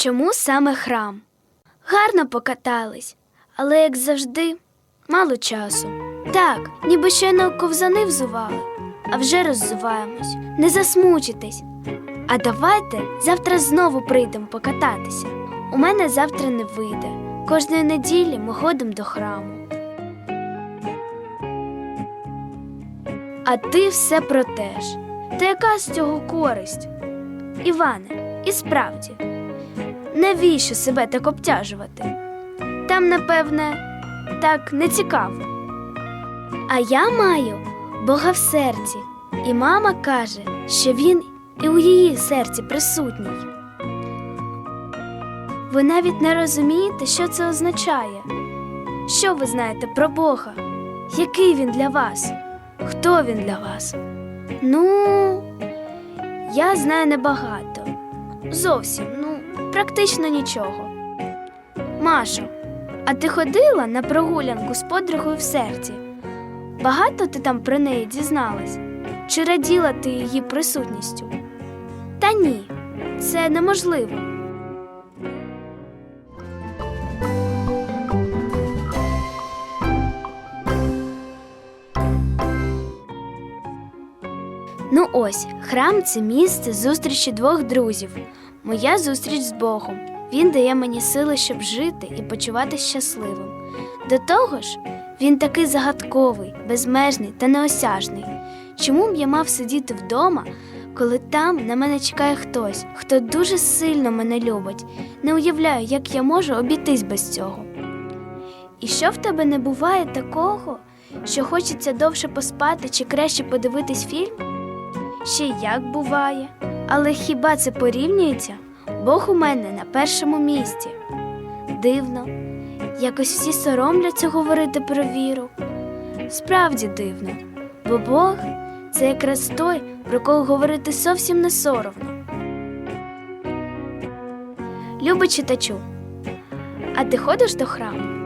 Чому саме храм? Гарно покатались, але, як завжди, мало часу. Так, ніби щойно ковзани взували, а вже роззуваємось. Не засмучитесь. А давайте завтра знову прийдемо покататися. У мене завтра не вийде. Кожної неділі ми ходимо до храму. А ти все про те ж. Та яка з цього користь? Іване, і справді, навіщо себе так обтяжувати? Там, напевне, так не цікаво. А я маю Бога в серці, і мама каже, що він і у її серці присутній. Ви навіть не розумієте, що це означає. Що ви знаєте про Бога? Який він для вас? Хто він для вас? Ну, я знаю небагато. Зовсім, практично нічого. Машо, а ти ходила на прогулянку з подругою в серці? Багато ти там про неї дізналась? Чи раділа ти її присутністю? Та ні, це неможливо. Ну ось, храм це місце зустрічі двох друзів. Моя зустріч з Богом. Він дає мені сили, щоб жити і почувати щасливим. До того ж, він такий загадковий, безмежний та неосяжний. Чому б я мав сидіти вдома, коли там на мене чекає хтось, хто дуже сильно мене любить? Не уявляю, як я можу обійтись без цього. І що в тебе не буває такого, що хочеться довше поспати чи краще подивитись фільм? Ще як буває. Але хіба це порівнюється? Бог у мене на першому місці. Дивно, якось всі соромляться говорити про віру. Справді дивно, бо Бог це якраз той, про кого говорити зовсім не соромно. Любий читачу, а ти ходиш до храму?